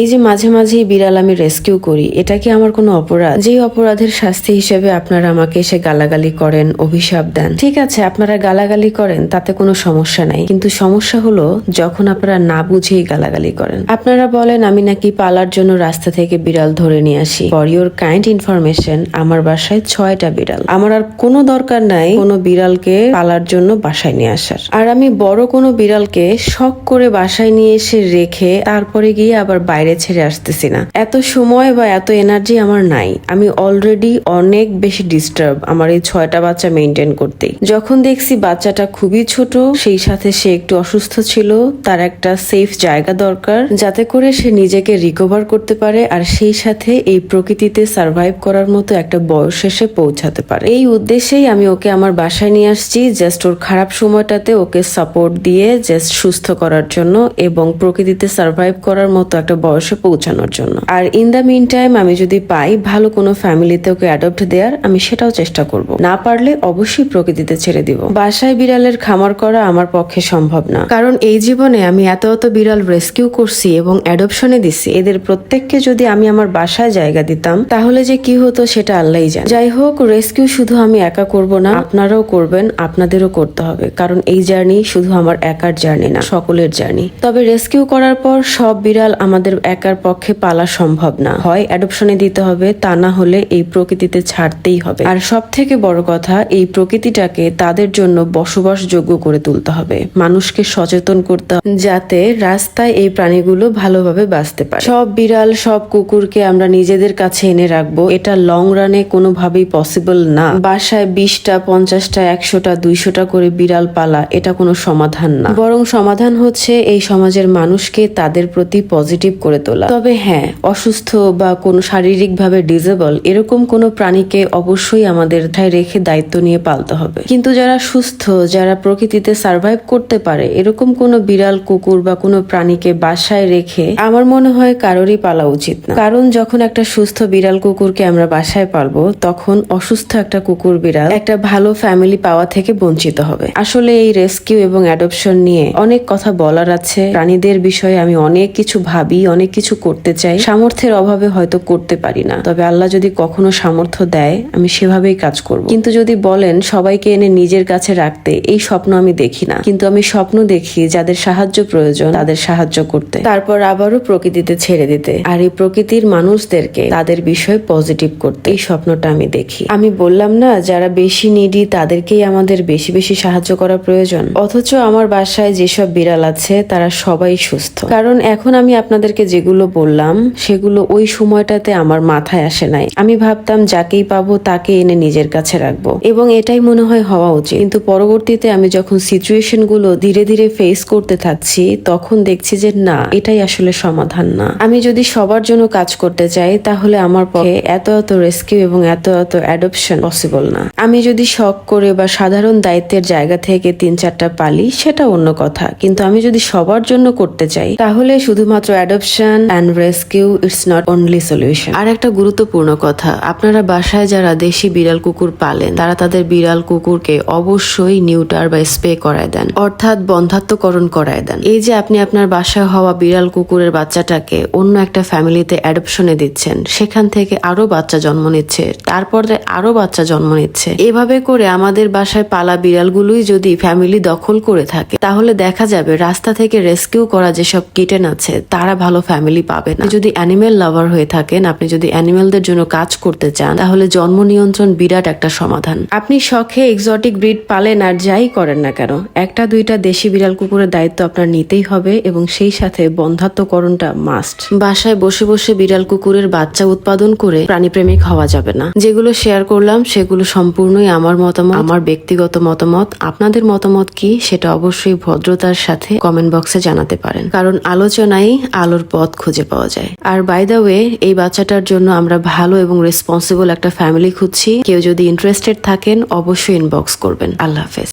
এই যে মাঝে মাঝেই বিড়াল আমি রেস্কিউ করি, এটা কি আমার কোনো অপরাধ? যেই অপরাধের শাস্তি হিসেবে আপনারা আমাকে এসে গালাগালি করেন, অভিশাপ দেন। ঠিক আছে, আপনারা গালাগালি করেন, তাতে কোনো সমস্যা নাই। কিন্তু সমস্যা হলো, যখন আপনারা না বুঝেই গালাগালি করেন। আপনারা বলেন, আমি নাকি পালার জন্য রাস্তা থেকে বিড়াল ধরে নিয়ে আসি। ফর ইউর কাইন্ড ইনফরমেশন আমার বাসায় ছয়টা বিড়াল। আমার আর কোনো দরকার নাই কোনো বিড়ালকে পালার জন্য বাসায় নিয়ে আসার। আর আমি বড় কোনো বিড়ালকে শখ করে বাসায় নিয়ে এসে রেখে তারপরে গিয়ে আবার বাইরে ছেড়ে আসতেছি না। এত সময় বা এত এনার্জি আমার নাই। আমি অলরেডি অনেক বেশি ডিস্টার্ব আমার এই ছয়টা বাচ্চা মেনটেন করতেই। যখন দেখছি বাচ্চাটা খুবই ছোট, সেই সাথে সে একটু অসুস্থ ছিল, তার একটা সেফ জায়গা দরকার, যাতে করে সে নিজেকে রিকভার করতে পারে আর সেই সাথে এই প্রকৃতিতে সার্ভাইভ করার মতো একটা বয়স এসে পৌঁছাতে পারে। এই উদ্দেশ্যেই আমি ওকে আমার বাসায় নিয়ে আসছি জাস্ট ওর খারাপ সময়টাতে ওকে সাপোর্ট দিয়ে জাস্ট সুস্থ করার জন্য এবং প্রকৃতিতে সার্ভাইভ করার মতো একটা বয়সে পৌঁছানোর জন্য। আর ইন দ্য মিন টাইম আমি যদি পাই ভালো কোনো ফ্যামিলিতে ওকে অ্যাডপ্ট দেওয়ার আমি সেটাও চেষ্টা করব। না পারলে অবশ্যই প্রকৃতিতে ছেড়ে দিব। বাসায় বিড়ালের খামার করা আমার পক্ষে সম্ভব না। কারণ এই জীবনে আমি এত এত বিড়াল রেস্কিউ করছি এবং অ্যাডপশনে দিছি। এদের প্রত্যেককে যদি আমি আমার বাসায় জায়গা দিতাম, তাহলে যে কি হতো সেটা আল্লাহই জানে। যাই হোক রেস্কিউ শুধু আমি একা করব না, আপনারাও করবেন, আপনাদেরও করতে হবে। কারণ এই জার্নি শুধু আমার একার জার্নি না, সকলের জার্নি তবে রেস্কিউ করার পর সব বিড়াল আমাদের একার পক্ষে পালা সম্ভব না। হয় অ্যাডপশনে দিতে হবে, তা না হলে এই প্রকৃতিতে ছাড়তেই হবে। আর সব থেকে বড় কথা, এই প্রকৃতিটাকে তাদের জন্য বসবাসযোগ্য করে তুলতে হবে। মানুষকে সচেতন করতে যাতে রাস্তায় এই প্রাণীগুলো ভালোভাবে বাঁচতে পারে। সব বিড়াল, সব কুকুরকে আমরা নিজেদের কাছে এনে রাখব। এটা লং রানে কোনোভাবেই পসিবল না। বাসায় বিশটা, পঞ্চাশটা, একশোটা, দুইশোটা করে বিড়াল পালা, এটা কোনো সমাধান না। বরং সমাধান হচ্ছে এই সমাজের মানুষকে তাদের প্রতি পজিটিভ করে তোলা। তবে হ্যাঁ অসুস্থ বা কোনো শারীরিকভাবে ডিজেবল এরকম কোনো প্রাণীকে অবশ্যই আমাদের ঠায় রেখে দায়িত্ব নিয়ে পালতে হবে। কিন্তু যারা সুস্থ, যারা প্রকৃতিতে সার্ভাইভ করতে পারে, এরকম কোনো বিড়াল, কুকুর বা কোনো প্রাণীকে বাসায় রেখে আমার মনে হয় কারোরই পালা উচিত না। কারণ যখন একটা সুস্থ বিড়াল, কুকুরকে আমরা বাসায় পালবো, তখন অসুস্থ একটা কুকুর, বিড়াল একটা ভালো ফ্যামিলি পাওয়া থেকে বঞ্চিত হবে। আসলে এই রেস্কিউ এবং অ্যাডপশন নিয়ে অনেক কথা বলার আছে। প্রাণীদের বিষয়ে আমি অনেক কিছু ভাবি, অনেক কিছু করতে চাই, সামর্থ্যের অভাবে হয়তো করতে পারি না। তবে আল্লাহ যদি কখনো সামর্থ্য দেয়, আমি সেভাবেই কাজ করব। কিন্তু যদি বলেন, সবাইকে এনে নিজের কাছে রাখতে এই স্বপ্ন আমি দেখি না। কিন্তু আমি স্বপ্ন দেখি যাদের সাহায্য প্রয়োজন, তাদের সাহায্য করতে। তারপর আবারও প্রকৃতিতে ছেড়ে দিতে। আর এই প্রকৃতির মানুষদেরকে তাদের বিষয়ে পজিটিভ করতে। এই স্বপ্নটা আমি দেখি। আমি বললাম না, যারা বেশি নিডি তাদেরকেই আমাদের বেশি বেশি সাহায্য করা প্রয়োজন? অথচ আমার বাসায় যেসব বিড়াল আছে, তারা সবাই সুস্থ। কারণ এখন আমি আপনাদেরকে যেগুলো বললাম, সেগুলো ওই সময়টাতে আমার মাথায় আসে নাই। আমি ভাবতাম যাকেই পাবো তাকে এনে নিজের কাছে রাখব। এবং এটাই মনে হয় হওয়া উচিত। কিন্তু পরবর্তীতে আমি যখন সিচুয়েশনগুলো ধীরে ধীরে ফেস করতে থাকছি, তখন দেখছি যে না, এটাই আসলে সমাধান না। আমি যদি সবার জন্য কাজ করতে চাই, তাহলে আমার পক্ষে এত এত রেস্কিউ এবং এত এত অ্যাডপশন পসিবল না। আমি যদি শখ করে বা সাধারণ দায়িত্বের জায়গা থেকে তিন চারটা পালি, সেটা অন্য কথা। কিন্তু আমি যদি সবার জন্য করতে চাই, তাহলে শুধুমাত্র adoption and rescue it's not only solution আর একটা গুরুত্বপূর্ণ কথা, আপনারা বাসায় যারা দেশি বিড়াল কুকুর পালেন, তারা তাদের বিড়াল কুকুরকে অবশ্যই নিউটার বা স্প্রে করায় দেন, অর্থাৎ বন্ধাত্মকরণ করায় দেন। এই যে আপনি আপনার বাসায় হওয়া বিড়াল কুকুরের বাচ্চাটাকে অন্য একটা ফ্যামিলিতে অ্যাডপশনে দিচ্ছেন, সেখান থেকে আরও বাচ্চা জন্ম নিচ্ছে, তারপরে আরও বাচ্চা জন্ম নিচ্ছে, এভাবে করে আমাদের বাসায় পালা বিড়ালগুলোই যদি ফ্যামিলি দখল করে থাকে, তাহলে দেখা যাবে রাস্তা থেকে রেস্কিউ করা যেসব কিটেন আছে, তারা ভালো ফ্যামিলি পাবে না। যদি অ্যানিমেল লাভার হয়ে থাকেন, আপনি যদি অ্যানিমেলদের জন্য কাজ করতে চান, তাহলে জন্ম নিয়ন্ত্রণ বিরাট একটা সমাধান। আপনি শখে এক্সোটিক ব্রিড পালেন আর যাই করেন না কেন, একটা দুইটা দেশি বিড়াল কুকুরের দায়িত্ব আপনার নিতেই হবে এবং সেই সাথে বন্ধাত্মকরণটা মাস্ট বাসায় বসে বসে বিড়াল কুকুরের বাচ্চা উৎপাদন করে প্রাণীপ্রেমিক হওয়া যাবে না। যেগুলো শেয়ার করলাম, সেগুলো সম্পূর্ণই আমার মতামত, আমার ব্যক্তিগত মতামত। আপনাদের মতামত কি, সেটা অবশ্যই ভদ্রতার সাথে কমেন্ট বক্সে জানাতে পারেন। কারণ আলোচনায় আলোর পথ খুঁজে পাওয়া যায়। আর বাই দ্য ওয়ে এই বাচ্চাটার জন্য আমরা ভালো এবং রেসপন্সিবল একটা ফ্যামিলি খুঁজছি। কেউ যদি ইন্টারেস্টেড থাকেন, অবশ্যই ইনবক্স করবেন। আল্লাহ হাফেজ।